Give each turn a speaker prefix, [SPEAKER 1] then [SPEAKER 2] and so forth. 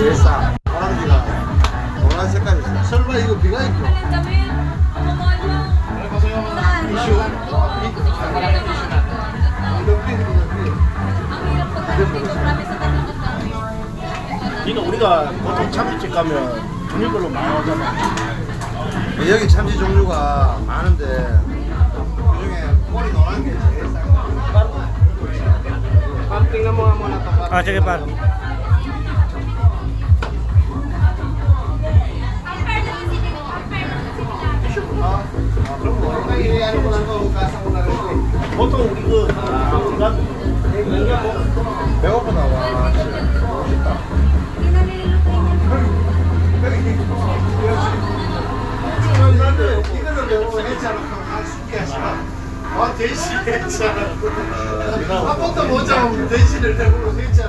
[SPEAKER 1] 제일 싸. 오랑지가 노란 색깔이 있어. 설마 이거 비가 있죠?
[SPEAKER 2] 그러니까 우리가 보통 참치집 가면 종류별로 많이 하잖아.
[SPEAKER 1] 여기 참치 종류가 많은데 그중에 꼬리 노란 게 제일 싸. nga muna tapat.
[SPEAKER 2] 아.
[SPEAKER 1] 아, 그럼 뭐 hugasan mo na rin to.
[SPEAKER 2] 보통 우리 그 아,
[SPEAKER 1] 배고프다 와. 진짜. 멋있다. 이거는 배고 했잖아. 한 숙기 하시나. 아 대신 했잖아. 한 번도 못 잡으면 대신을 대고 했잖아.